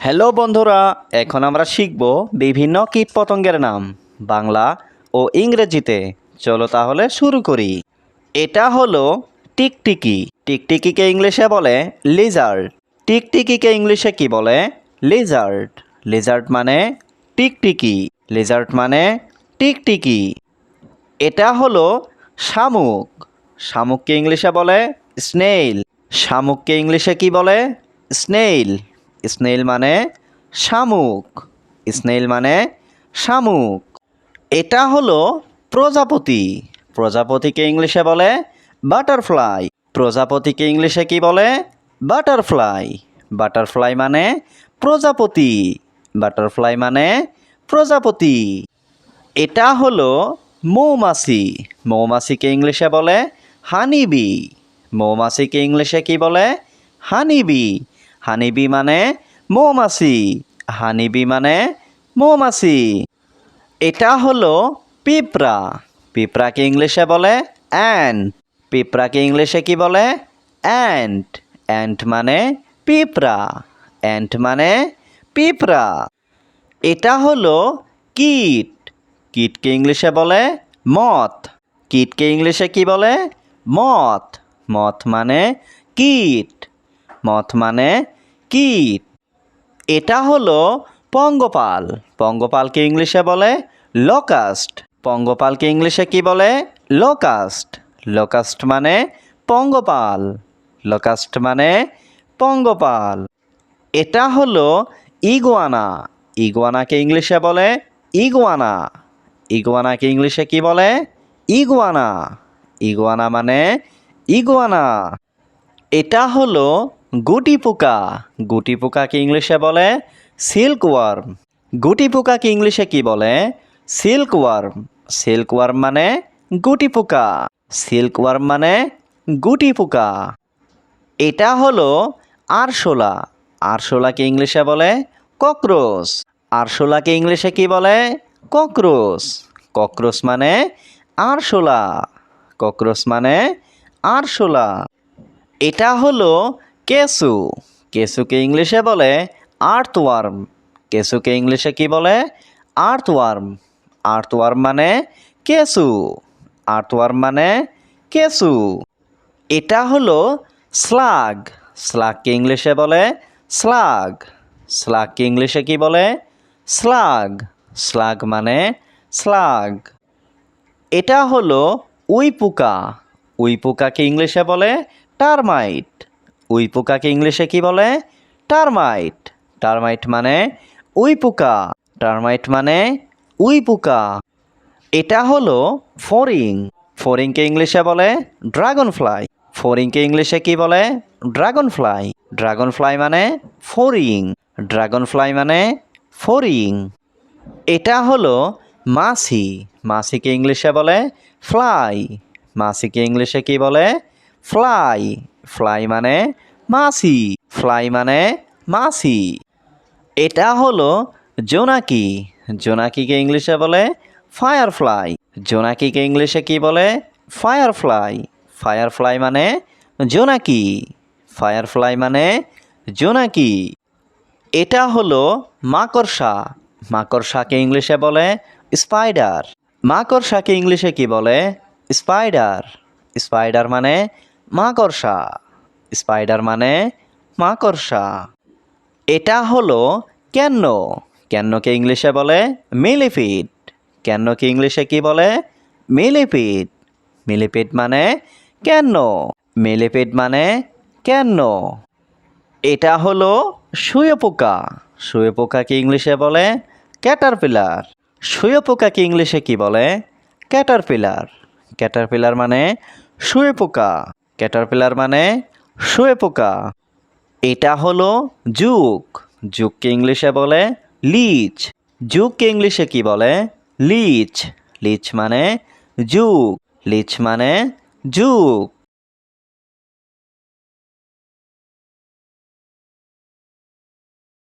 Hello বন্ধুরা, এখন আমরা শিখব বিভিন্ন কীটপতঙ্গের নাম, বাংলা ও ইংরেজিতে। চলো তাহলে শুরু করি। এটা হলো টিকটিকি। টিকটিকিকে ইংলিশে বলে লিজার্ড টিকটিকিকে ইংলিশে কি বলে? লিজার্ড লিজার্ড মানে টিকটিকি। লিজার্ড মানে টিকটিকি। এটা হলো শামুক। শামুককে ইংলিশে বলে স্নেইল শামুককে ইংলিশে কি বলে? স্নেইল স্নেইল মানে শামুক। স্নেইল মানে শামুক। এটা হলো প্রজাপতি। প্রজাপতিকে ইংলিশে বলে বাটারফ্লাই। প্রজাপতিকে ইংলিশে কি বলে? বাটারফ্লাই। বাটারফ্লাই মানে প্রজাপতি। বাটারফ্লাই মানে প্রজাপতি। এটা হলো মৌমাছি। মৌমাছিকে ইংলিশে বলে হানিবি। মৌমাছিকে ইংলিশে কি বলে? হানিবি। হানিবি মানে মৌমাছি। হানিবি মানে মৌমাছি। এটা হলো পিঁপড়া। পিঁপড়াকে ইংলিশে বলে অ্যান্ট পিঁপড়াকে ইংলিশে কি বলে? অ্যান্ট অ্যান্ট মানে পিঁপড়া। অ্যান্ট মানে পিঁপড়া। এটা হলো কীট। কীটকে ইংলিশে বলে মথ। কীটকে ইংলিশে কি বলে? মথ। মথ মানে কীট। মথ মানে কীট এটা হলো পঙ্গপাল। পঙ্গপালকে ইংলিশে বলে লোকাস্ট। পঙ্গপালকে ইংলিশে কি বলে? লোকাস্ট। লোকাস্ট মানে পঙ্গপাল। লোকাস্ট মানে পঙ্গপাল। এটা হলো ইগুয়ানা। ইগুয়ানাকে ইংলিশে বলে ইগুয়ানা। ইগুয়ানাকে ইংলিশে কি বলে? ইগুয়ানা। ইগুয়ানা মানে ইগুয়ানা। এটা হলো গুটি পোকা গুটি পোকাকে ইংলিশে বলে সিল্ক ওয়ার্ম গুটি পোকাকে ইংলিশে কি বলে? সিল্ক ওয়ার্ম সিল্ক ওয়ার্ম মানে গুটি পোকা সিল্ক ওয়ার্ম মানে গুটি পোকা এটা হলো আরশোলা। আরশোলাকে ইংলিশে বলে ককরোচ। আরশোলাকে ইংলিশে কি বলে? ককরোচ। ককরোচ মানে আরশোলা। ককরোচ মানে আরশোলা। এটা হলো কেসু। কেসুকে ইংলিশে বলে আর্থওয়ার্ম। কেসুকে ইংলিশে কি বলে? আর্থওয়ার্ম। আর্থওয়ার্ম মানে কেসু। আর্থওয়ার্ম মানে কেসু। এটা হলো স্লাগ। স্লাগকে ইংলিশে বলে স্লাগ। স্লাগকে ইংলিশে কি বলে? স্লাগ। স্লাগ মানে স্লাগ। এটা হলো উই পোকা উই পোকাকে ইংলিশে বলে টারমাইট। উই পোকাকে ইংলিশে কি বলে? টারমাইট। টারমাইট মানে উই পোকা। টারমাইট মানে উই পোকা। এটা হলো ফরিং। ফরিংকে ইংলিশে বলে ড্রাগন ফ্লাই ফরিংকে ইংলিশে কি বলে? ড্রাগন ফ্লাই ড্রাগন ফ্লাই মানে ফরিং। ড্রাগন ফ্লাই মানে ফরিং। এটা হলো মাছি মাছিকে ইংলিশে বলে ফ্লাই। মাছিকে ইংলিশে কি বলে? ফ্লাই। ফ্লাই মানে মাছি ফ্লাই মানে মাছি এটা হলো জোনাকি। জোনাকিকে ইংলিশে বলে ফায়ারফ্লাই জোনাকিকে ইংলিশে কি বলে? ফায়ারফ্লাই ফায়ারফ্লাই মানে জোনাকি। ফায়ারফ্লাই মানে জোনাকি। এটা হলো মাকড়সা। মাকড়সাকে ইংলিশে বলে স্পাইডার মাকড়সাকে ইংলিশে কি বলে? স্পাইডার স্পাইডার মানে মাকড়সা। স্পাইডার মানে মাকড়সা। এটা হলো কেন্ন। কেন্নকে ইংলিশে বলে মিলিপিড। কেন্নকে ইংলিশে কি বলে? মিলিপিড। মিলিপিড মানে কেন্ন। মিলিপিড মানে কেন্ন। এটা হলো শুয়োপোকা শুয়োপোকাকে ইংলিশে বলে ক্যাটারপিলার। শুয়োপোকাকে ইংলিশে কি বলে? ক্যাটারপিলার। ক্যাটারপিলার মানে শুয়োপোকা ক্যাটারপিলার মানে শুয়ে পোকা। এটা হলো জুক জুককে ইংলিশে বলে লিচ। জুককে ইংলিশে কি বলে? লিচ। লিচ মানে জুক লিচ মানে জুক